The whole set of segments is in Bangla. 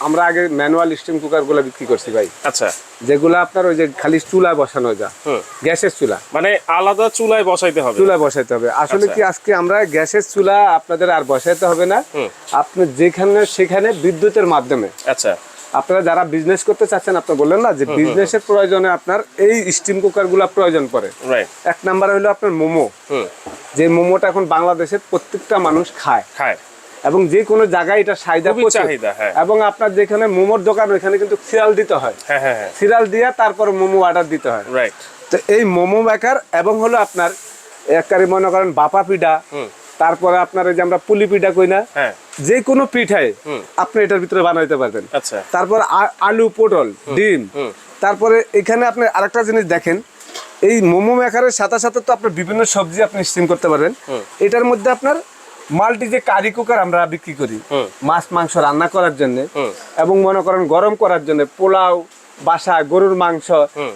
আমরা আগে ম্যানুয়াল স্টিম কুকারগুলো বিক্রি করছি ভাই। আচ্ছা। যেগুলো আপনার ওই যে খালি চুলায় বসানো যা গ্যাসের চুলা। মানে আলাদা চুলায় বসাইতে হবে। চুলা বসাইতে হবে। আসলে আচ্ছা। কি আজকে আমরা গ্যাসের চুলা আপনাদের আর বসাইতে হবে না? আপনি যেখানে সেখানে বিদ্যুতের মাধ্যমে। আচ্ছা। আপনারা যারা বিজনেস করতে চাচ্ছেন আপনি বললেন না যে বিজনেসের প্রয়োজনে আপনার এই স্টিম কুকারগুলা প্রয়োজন পড়ে। এক নাম্বার হলো আপনার মোমো। যে মোমোটা এখন বাংলাদেশের প্রত্যেকটা মানুষ খায়। খায়। এবং যে কোনো জায়গায় এটা চাহিদা চাহিদা, হ্যাঁ। এবং আপনার যেখানে মোমোর দোকান ওইখানে কিন্তু সিরিয়াল দিতে হয়। হ্যাঁ হ্যাঁ সিরিয়াল দিয়ে তারপর মোমো অর্ডার দিতে হয়। রাইট তো এই মোমো মেকার এবং হলো আপনার একবারে মনে করেন বাপা পিঠা তারপরে আপনার এই যে আমরা পুলি পিঠা কই না যে কোনো পিঠাই আপনি এটার ভিতরে বানাইতে পারবেন। আচ্ছা। তারপর আলু পটল ডিম। তারপরে এখানে আপনি আরেকটা জিনিস দেখেন এই মোমো মেকারের সাথে সাথে তো আপনার বিভিন্ন সবজি আপনি স্টিম করতে পারবেন। এটার মধ্যে আপনার মাল্টি যে কারি কুকার আমরা বিক্রি করি মাছ মাংস রান্না করার জন্য এবং মনে করেন গরম করার জন্য পোলাও বাসা গরুর মাংস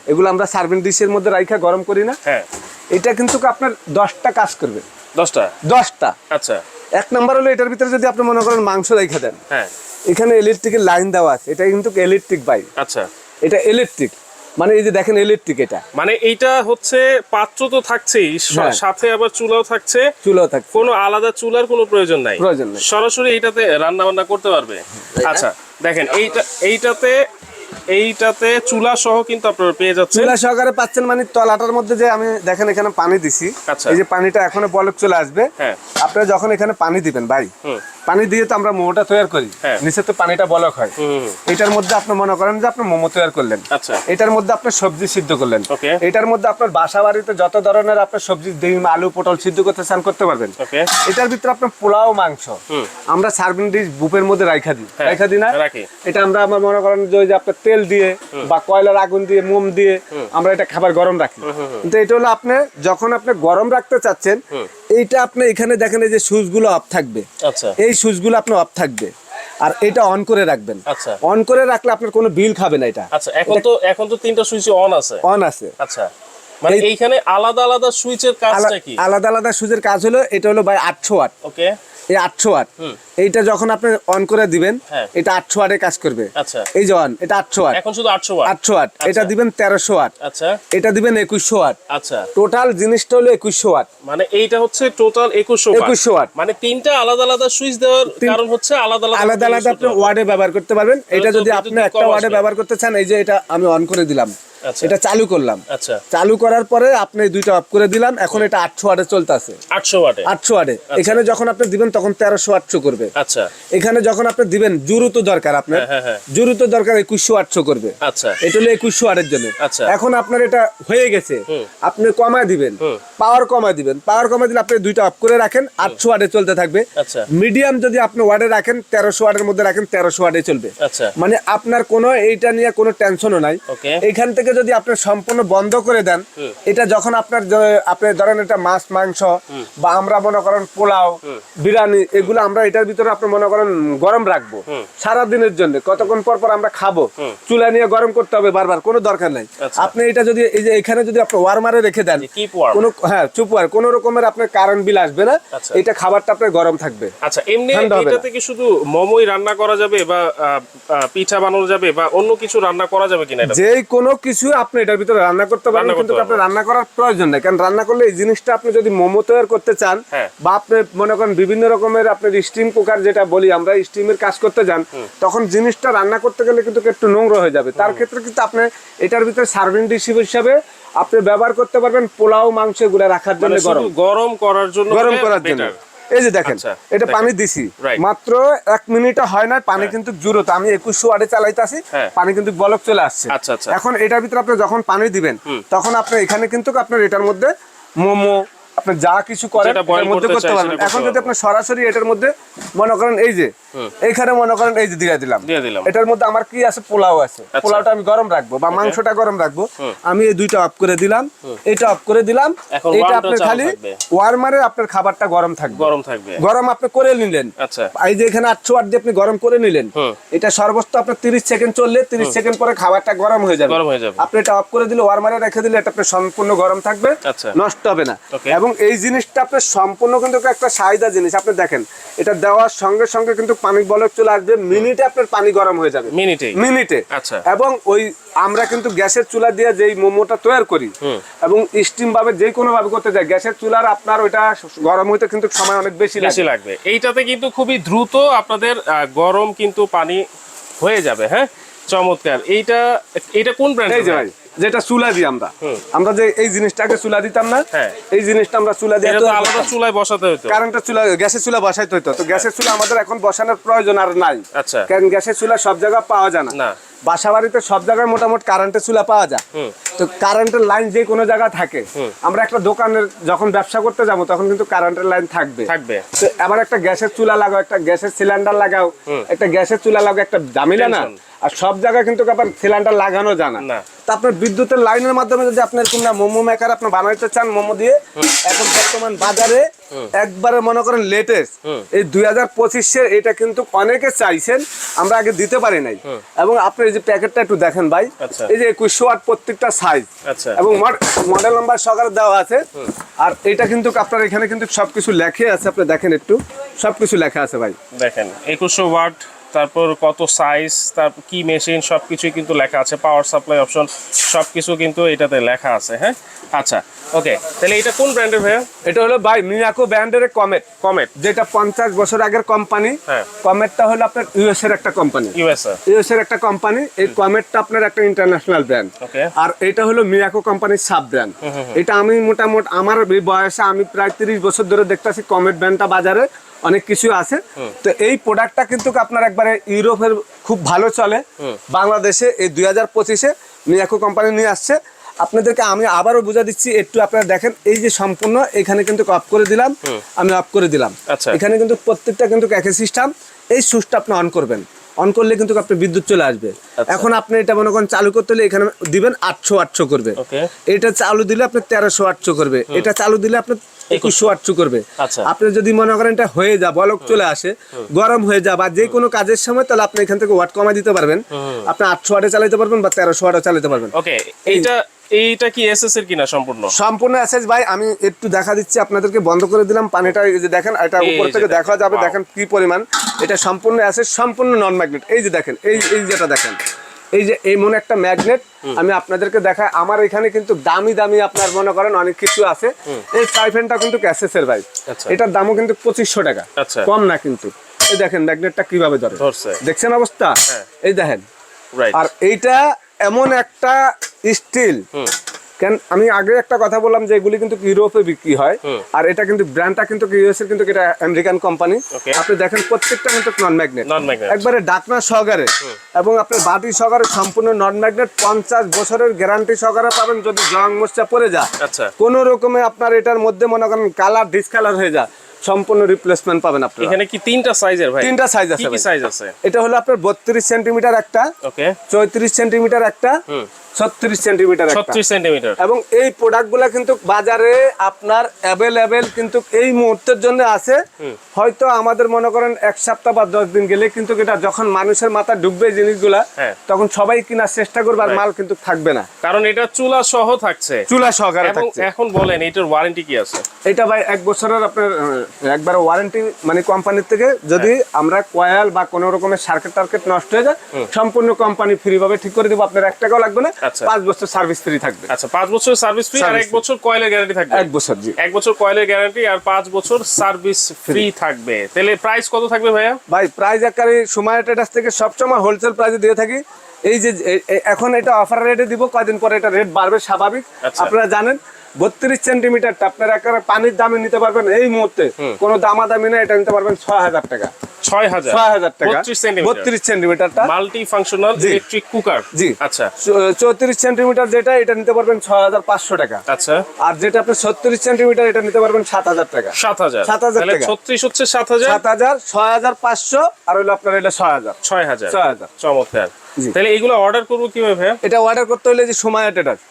এগুলো আমরা সার্ভিং ডিশের মধ্যে রাইখা গরম করি না। হ্যাঁ। এটা কিন্তু আপনার দশটা কাজ করবে। দশটা? দশটা। আচ্ছা। এক নাম্বার হলো এটার ভিতরে যদি আপনি মনে করেন মাংস রেখে দেন হ্যাঁ। এখানে ইলেকট্রিকের লাইন দেওয়া আছে এটা কিন্তু ইলেকট্রিক বাইক আচ্ছা। এটা ইলেকট্রিক মানে এই যে দেখেন ইলেকট্রিক এটা। মানে এইটা হচ্ছে পাত্র তো থাকছেই হ্যাঁ। সাথে আবার চুলাও থাকছে। চুলাও থাকে কোনো আলাদা চুলার কোনো প্রয়োজন নাই। প্রয়োজন নাই। সরাসরি এটাতে রান্না বান্না করতে পারবে। আচ্ছা দেখেন এইটা এইটাতে এইটাতে চুলা সহ কিন্তু আপনারা পেয়ে যাচ্ছেন। চুলা সহকারে পাচ্ছেন মানে তলাটার মধ্যে যে আমি দেখেন এখানে পানি দিছি। আচ্ছা। এই যে পানিটা এখনও বলক চলে আসবে। হ্যাঁ। আপনারা যখন এখানে পানি দিবেন ভাই পানি দিয়ে তো আমরা মোমোটা তৈরি করি। হ্যাঁ। নিচে তো পানিটা বলক হয়। এটার মধ্যে আপনি মনে করেন যে আপনি মোমো তৈরি করলেন। আচ্ছা। এটার মধ্যে আপনার সবজি সিদ্ধ করলেন. এটার মধ্যে আপনার বাসা বাড়িতে যত ধরনের আপনার সবজি ডিম আলু পটল সিদ্ধ করতে চান করতে পারবেন। ওকে। এটার ভিতরে আপনার পোলাও মাংস। আমরা সার্ভিং ডিশ বুপের মধ্যে রাইখা দিই। হ্যাঁ, রাইখা দিই না? রাখি। এটা আমরা আমার মনে করেন যে ওই যে আপনার তেল দিয়ে বা কয়লার আগুন দিয়ে মোম দিয়ে আমরা এটা খাবার গরম রাখি। কিন্তু এটা হলো আপনি যখন আপনি গরম রাখতে চাচ্ছেন এইটা আপনি এখানে দেখেন এই যে সুইচগুলো অফ থাকবে। আচ্ছা। এই সুইচগুলো আপনি অফ থাকবে। আর এটা অন করে রাখবেন। আচ্ছা। অন করে রাখলে আপনার কোনো বিল খাবে না এটা। আচ্ছা এখন তো এখন তো তিনটা সুইচ অন আছে। অন আছে। আচ্ছা। মানে এইখানে আলাদা আলাদা সুইচের কাজটা কি? আলাদা আলাদা সুইচের কাজ হলো এটা হলো ভাই আটশো ওয়াট ওকে এই আটশো হুম। এইটা যখন আপনি অন করে দিবেন হ্যাঁ। এটা আটশো ওয়াটে কাজ করবে। আচ্ছা। এই যে অন এটা আটশো ওয়াট এখন শুধু আটশো আটশো ওয়াট এটা দিবেন তেরোশো ওয়াট আচ্ছা। এটা দিবেন একুশশো ওয়াট আচ্ছা। টোটাল জিনিসটা হলো একুশশো ওয়াট মানে এইটা হচ্ছে টোটাল একুশশো 2100 ওয়াট। মানে তিনটা আলাদা আলাদা সুইচ দেওয়ার কারণ হচ্ছে আলাদা আলাদা আলাদা আলাদা আপনি ওয়ার্ডে ব্যবহার করতে পারবেন। এটা যদি আপনি একটা ওয়ার্ডে। ব্যবহার করতে চান এই যে এটা আমি অন করে দিলাম। আচ্ছা। এটা চালু করলাম। আচ্ছা। চালু করার পরে আপনি দুইটা অফ করে দিলাম এখন এটা আটশো ওয়াটে চলতেছে। আটশো ওয়াটে আটশো ওয়াটে এখানে যখন আপনি দিবেন তখন তেরোশো আটশো করবে। আচ্ছা। এখানে যখন আপনি দিবেন জুরুতো দরকার আপনার। হ্যাঁ, হ্যাঁ, হ্যাঁ। দরকার একুশশো আটশো করবে। আচ্ছা। এটা হলো একুশশো ওয়াটের জন্য। আচ্ছা। এখন আপনার এটা হয়ে গেছে। আপনি কমায় দিবেন। পাওয়ার কমায় দিবেন। পাওয়ার কমায় দিলে আপনি দুইটা অফ করে রাখেন আটশো ওয়াটে চলতে থাকবে। আচ্ছা। মিডিয়াম যদি আপনি ওয়ার্ডে রাখেন তেরোশো ওয়াটের মধ্যে রাখেন তেরোশো ওয়াটে চলবে। আচ্ছা। মানে আপনার কোনো এইটা নিয়ে কোনো টেনশনও নাই। এখান এইখান থেকে যদি আপনি সম্পূর্ণ বন্ধ করে দেন এটা যখন আপনার আপনি ধরেন এটা মাছ মাংস বা আমরা মনে করেন পোলাও বিরিয়ানি এগুলো আমরা এটার ভিতরে আপনি মনে করেন গরম রাখব। সারা দিনের জন্য কতক্ষণ পর পর আমরা খাব চুলা নিয়ে গরম করতে হবে বারবার কোনো দরকার নাই। আচ্ছা। আপনি এটা যদি এই যে এখানে যদি আপনি ওয়ারমারে রেখে দেন। কোনো হ্যাঁ চুপ ওয়ার কোনো রকমের আপনার কারেন্ট বিল আসবে না আচ্ছা। এটা খাবারটা আপনার গরম থাকবে। আচ্ছা এমনি ঠান্ডা হবে এটা থেকে শুধু মোমোই রান্না করা যাবে বা পিঠা বানানো যাবে বা অন্য কিছু রান্না করা যাবে কিনা এটা? যে কোনো কিছু আপনি এটার ভিতরে রান্না করতে করতে কিন্তু। আপনার রান্না করার প্রয়োজন নেই কারণ রান্না করলে এই জিনিসটা আপনি যদি মোমো তৈরি করতে চান হ্যাঁ। বা আপনি মনে করেন বিভিন্ন রকমের আপনার স্টিম কুকার যেটা বলি আমরা স্টিমের কাজ করতে যান তখন জিনিসটা রান্না করতে গেলে কিন্তু একটু নোংরা হয়ে যাবে তার ক্ষেত্রে কিন্তু আপনি এটার ভিতরে সার্ভিং ডিশ হিসাবে আপনি ব্যবহার করতে পারবেন পোলাও মাংস এগুলো রাখার জন্য মানে গরম গরম করার জন্য গরম করার জন্য। এই যে দেখেন আচ্ছা, এটা পানি দিছি। মাত্র এক মিনিট হয় না পানি কিন্তু জুরো আমি একুশ ওয়ার্ডে চালাইতেছি আসি পানি কিন্তু বলক চলে আসছে। আচ্ছা, আচ্ছা। এখন এটার ভিতরে আপনি যখন পানি দিবেন তখন আপনি এখানে কিন্তু আপনার এটার মধ্যে মোমো আপনি যা কিছু করেন এটার মধ্যে করতে করতে পারবেন। এখন যদি আপনি সরাসরি এটার মধ্যে মনে করেন এই যে এইখানে মনে করেন এই যে দিয়ে দিলাম। এটার মধ্যে আমার কি আছে? পোলাও আছে। আচ্ছা। পোলাওটা আমি গরম রাখব বা মাংসটা গরম রাখব। আমি এই দুইটা অফ করে দিলাম। এটা অফ করে দিলাম। এটা আপনি খালি। ওয়ারমারে আপনার খাবারটা গরম থাকবে। গরম থাকবে। গরম আপনি করে নিলেন। আচ্ছা। এই যে এখানে আটশো ওয়াট দিয়ে আপনি গরম করে নিলেন। এটা সর্বোচ্চ আপনার তিরিশ সেকেন্ড চললে তিরিশ সেকেন্ড পরে খাবারটা গরম হয়ে যাবে। গরম হয়ে যাবে। আপনি এটা অফ করে দিলে ওয়ারমারে রেখে দিলে এটা আপনার সম্পূর্ণ গরম থাকবে। আচ্ছা। নষ্ট হবে না। এবং এই জিনিসটা আপনার সম্পূর্ণ কিন্তু একটা চাহিদা জিনিস। আপনি দেখেন এটা দেওয়ার সঙ্গে সঙ্গে কিন্তু পানি বলক চলে আসবে মিনিটে আপনার পানি গরম হয়ে যাবে। মিনিটে? মিনিটে। আচ্ছা। এবং ওই আমরা কিন্তু গ্যাসের চুলা দিয়ে যেই মোমোটা তৈরি করি এবং স্টিম ভাবে যে কোনো ভাবে করতে যাই গ্যাসের চুলার আপনার ওইটা গরম হইতে কিন্তু সময় অনেক বেশি বেশি লাগবে। এইটাতে কিন্তু খুবই দ্রুত আপনাদের আহ, গরম কিন্তু পানি হয়ে যাবে হ্যাঁ? চমৎকার। এইটা এটা কোন ব্র্যান্ড এই যে ভাই যেটা চুলা দিই আমরা। আমরা যে এই জিনিসটাকে চুলা দিতাম না হ্যাঁ। এই জিনিসটা আমরা চুলা দিয়ে আলাদা চুলায় বসাতে হতো কারেন্টের চুলা গ্যাসের চুলা বসাইতে হতো তো গ্যাসের চুলা আমাদের এখন বসানোর প্রয়োজন আর নাই। আচ্ছা। কারণ গ্যাসের চুলা সব জায়গায় পাওয়া যায় না। বাসা বাড়িতে সব জায়গায় মোটামুটি কারেন্টের চুলা পাওয়া যায়। তো কারেন্টের লাইন যে কোনো জায়গায় থাকে। আমরা একটা দোকানের যখন ব্যবসা করতে যাব তখন কিন্তু কারেন্টের লাইন থাকবে। থাকবে। তো আবার একটা গ্যাসের চুলা লাগাও একটা গ্যাসের সিলিন্ডার লাগাও একটা গ্যাসের চুলা লাগাও একটা জামিলা না। আর সব জায়গায় কিন্তু আবার সিলিন্ডার লাগানো জানা না। তা আপনার বিদ্যুতের লাইনের মাধ্যমে যদি আপনার কোনটা মোমো মেকার আপনি বানাইতে চান মোমো দিয়ে এখন বর্তমান বাজারে একবারে মনে করেন লেটেস্ট এই দুই হাজার পঁচিশের এটা কিন্তু অনেকে চাইছেন আমরা আগে দিতে পারি নাই। এবং আপনি এই যে প্যাকেটটা একটু দেখেন ভাই আচ্ছা। এই যে একুশশো আট প্রত্যেকটা সাইজ আচ্ছা। এবং মডেল নাম্বার সহকারে দেওয়া আছে। আর এটা কিন্তু আপনার এখানে কিন্তু সবকিছু লেখে আছে আপনি দেখেন একটু। সবকিছু লেখা আছে ভাই। দেখেন একুশশো ওয়াট তারপর কত সাইজ তারপর কি মেশিন সবকিছুই কিন্তু লেখা আছে। পাওয়ার সাপ্লাই অপশন সবকিছু কিন্তু এটাতে লেখা আছে হ্যাঁ? আচ্ছা ওকে তাহলে এটা কোন ব্র্যান্ডের ভাইয়া? এটা হলো ভাই মিয়াকো ব্র্যান্ডের কমেট কমেট যেটা পঞ্চাশ বছর আগের কোম্পানি হ্যাঁ। কমেটটা হলো আপনার ইউএস এর একটা কোম্পানি ইউএসএ ইউএস এর একটা কোম্পানি এই কমেটটা আপনার একটা ইন্টারন্যাশনাল ব্র্যান্ড. আর এটা হলো মিয়াকো কোম্পানির সাব ব্র্যান্ড এটা আমি মোটামুটি আমার বয়সে আমি প্রায় তিরিশ বছর ধরে দেখতেছি কমেট ব্র্যান্ডটা বাজারে। অনেক কিছু আছে। তো এই প্রোডাক্টটা কিন্তু আপনার একবারে ইউরোপের খুব ভালো চলে। বাংলাদেশে এই দুই হাজার পঁচিশে মিয়াকো কোম্পানি নিয়ে আসছে। আপনাদেরকে আমি আবারও বুঝা দিচ্ছি একটু আপনারা দেখেন এই যে সম্পূর্ণ এখানে কিন্তু অফ করে দিলাম আমি অফ করে দিলাম। আচ্ছা। এখানে কিন্তু প্রত্যেকটা কিন্তু একই সিস্টেম এই সুইচটা আপনি অন করবেন। অন করলে কিন্তু আপনার বিদ্যুৎ চলে আসবে। আচ্ছা। এখন আপনি এটা মনে করেন চালু করতে হলে এখানে দিবেন আটশো আটশো করবে। এটা চালু দিলে আপনার তেরোশো আটশো করবে। এটা চালু দিলে আপনার একুশশো আটশো করবে। আচ্ছা। আপনি যদি মনে করেন এটা হয়ে যা বলক চলে আসে গরম হয়ে যা বা যে কোনো কাজের সময় তাহলে আপনি এখান থেকে ওয়াট কমাই দিতে পারবেন। আপনি আটশো ওয়াটে চালাতে পারবেন বা তেরোশো ওয়াটে চালাতে পারবেন। ওকে এইটা এইটা কি এসএস এর কিনা সম্পূর্ণ? সম্পূর্ণ অ্যাসেজ ভাই আমি একটু দেখা দিচ্ছি আপনাদেরকে বন্ধ করে দিলাম পানিটা এই যে দেখেন এটা উপর থেকে দেখা যাবে দেখেন কি পরিমাণ। এটা সম্পূর্ণ অ্যাসেজ সম্পূর্ণ নন ম্যাগনেট এই যে দেখেন এই এই যেটা দেখেন। এই যে এই মনে একটা ম্যাগনেট আমি আপনাদেরকে দেখাই। আমার এখানে কিন্তু দামি দামি আপনার মনে করেন অনেক কিছু আছে। এই সাইফেনটা কিন্তু ক্যাসেসের ভাই। আচ্ছা। এটার দামও কিন্তু পঁচিশশো টাকা। আচ্ছা। কম না কিন্তু। এই দেখেন ম্যাগনেটটা কীভাবে ধরে? দেখছেন অবস্থা? হ্যাঁ। এই দেখেন। আর এইটা এমন একটা স্টিল কেন আমি আগে একটা কথা বললাম যে এগুলি কিন্তু ইউরোপে বিক্রি হয়। আর এটা কিন্তু ব্র্যান্ডটা কিন্তু ইউএস এর কিন্তু এটা আমেরিকান কোম্পানি আপনি দেখেন প্রত্যেকটা কিন্তু নন ম্যাগনেট একবারে ডাকনা সহকারে। এবং আপনার বাটি সহকারে সম্পূর্ণ নন ম্যাগনেট পঞ্চাশ বছরের গ্যারান্টি সহকারে পাবেন যদি জং মোর্চা পড়ে যায়। কোনো কোন রকমে আপনার এটার মধ্যে মনে করেন কালার ডিসকালার হয়ে যায়। সম্পূর্ণ রিপ্লেসমেন্ট পাবেন আপনি এখানে কি তিনটা সাইজের ভাই? তিনটা সাইজ আছে কি। সাইজ আছে? এটা হলো আপনার বত্রিশ সেন্টিমিটার একটা ওকে চৌত্রিশ সেন্টিমিটার একটা ছত্রিশ সেন্টিমিটার একটা। ছত্রিশ সেন্টিমিটার এবং এই প্রোডাক্টগুলো কিন্তু বাজারে আপনার অ্যাভেলেবেল কিন্তু এই মুহূর্তের জন্য আছে। হয়তো আমাদের মনে করেন এক সপ্তাহ বা দশ দিন গেলে কিন্তু এটা যখন মানুষের মাথা ঢুকবে এই জিনিসগুলা হ্যাঁ। তখন সবাই কেনার চেষ্টা করবে আর মাল কিন্তু থাকবে না। কারণ এটা চুলা সহ থাকছে। চুলা সহকারে থাকছে। এখন বলেন এটার ওয়ারেন্টি কি আছে? এটা ভাই এক বছরের আপনার একবার ওয়ারেন্টি মানে কোম্পানির থেকে যদি আমরা কয়েল বা কোনো রকমের সার্কিট টার্কেট নষ্ট হয়ে যায় সম্পূর্ণ কোম্পানি ফ্রি ভাবে ঠিক করে দিব। আপনার এক টাকাও লাগবে না আচ্ছা। পাঁচ বছর সার্ভিস ফ্রি থাকবে। আচ্ছা পাঁচ বছর সার্ভিস ফ্রি আর এক বছর কয়েলের গ্যারান্টি থাকবে। এক বছর জি। এক বছর কয়েলের গ্যারান্টি আর পাঁচ বছর সার্ভিস ফ্রি থাকবে। তাহলে প্রাইস কত থাকবে ভাইয়া? ভাই প্রাইস আকারে সময় ট্রেডার্স থেকে সবসময় হোলসেল প্রাইসে দিয়ে থাকি। এই যে এখন এটা অফার রেটে দিব কয়দিন পরে এটা রেট বাড়বে স্বাভাবিক। আচ্ছা। আপনারা জানেন বত্রিশ সেন্টিমিটারটা আপনার একেবারে পানির দামে নিতে পারবেন এই মুহূর্তে। কোনো দামাদামি না এটা নিতে পারবেন ছয় হাজার টাকা। ছয় হাজার? ছয় হাজার টাকা। বত্রিশ সেন্টিমিটার বত্রিশ সেন্টিমিটারটা মাল্টি ফাংশনাল ইলেকট্রিক কুকার জি। আচ্ছা। চৌত্রিশ সেন্টিমিটার যেটা এটা নিতে পারবেন ছয় হাজার পাঁচশো টাকা। আচ্ছা। আর যেটা আপনি ছত্রিশ সেন্টিমিটার এটা নিতে পারবেন সাত হাজার টাকা। সাত হাজার। 7,000 তাহলে টাকা। ছত্রিশ হচ্ছে সাত হাজার? সাত হাজার ছয় হাজার পাঁচশো আর আপনার এটা ছয় হাজার। ছয় হাজার। ছয় হাজার। চমৎকার। তাহলে এগুলো অর্ডার করব কীভাবে এটা অর্ডার করতে হলে যে সময়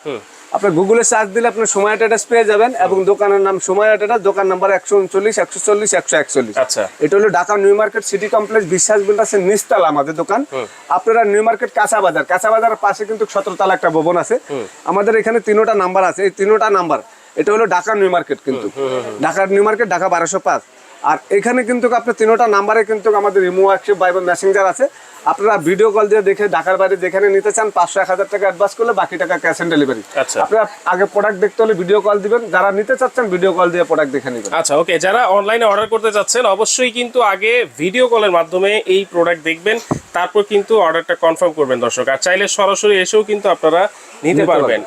হুম। আপনার গুগলে সার্চ দিলে আপনার সময় ট্রেডার্স পেয়ে যাবেন এবং দোকানের নাম সময় ট্রেডার্স দোকান নাম্বার একশো উনচল্লিশ একশো চল্লিশ একশো একচল্লিশ। আচ্ছা। এটা হলো Dhaka new market city complex Biswas বিল্ডার্সের নিচতলা আমাদের দোকান। আপনারা নিউ মার্কেট কাঁচা বাজার কাঁচা বাজারের পাশে কিন্তু সতেরো তলা একটা ভবন আছে। আমাদের এখানে তিনোটা নাম্বার আছে এই তিনোটা নাম্বার। এটা হলো ঢাকা নিউ মার্কেট কিন্তু। ঢাকার নিউ মার্কেট ঢাকা বারোশো পাঁচ। আর এখানে কিন্তু আপনার তিনোটা নাম্বারে কিন্তু আমাদের রিমো ওয়ার্কশপ বা মেসেঞ্জার আছে। আপনারা ভিডিও কল দিয়ে দেখে ঢাকার বাইরে যেখানে নিতে চান পাঁচশো এক হাজার টাকা অ্যাডভান্স করলে বাকি টাকা ক্যাশ অন ডেলিভারি আচ্ছা। আপনারা আগে প্রোডাক্ট দেখতে হলে ভিডিও কল দিবেন। যারা নিতে চাচ্ছেন ভিডিও কল দিয়ে প্রোডাক্ট দেখে নেবেন। আচ্ছা ওকে যারা অনলাইনে অর্ডার করতে চাচ্ছেন অবশ্যই কিন্তু আগে ভিডিও কলের মাধ্যমে এই প্রোডাক্ট দেখবেন। তারপর কিন্তু অর্ডারটা কনফার্ম করবেন দর্শক। আর চাইলে সরাসরি এসেও কিন্তু আপনারা নিতে নিতে পারবেন।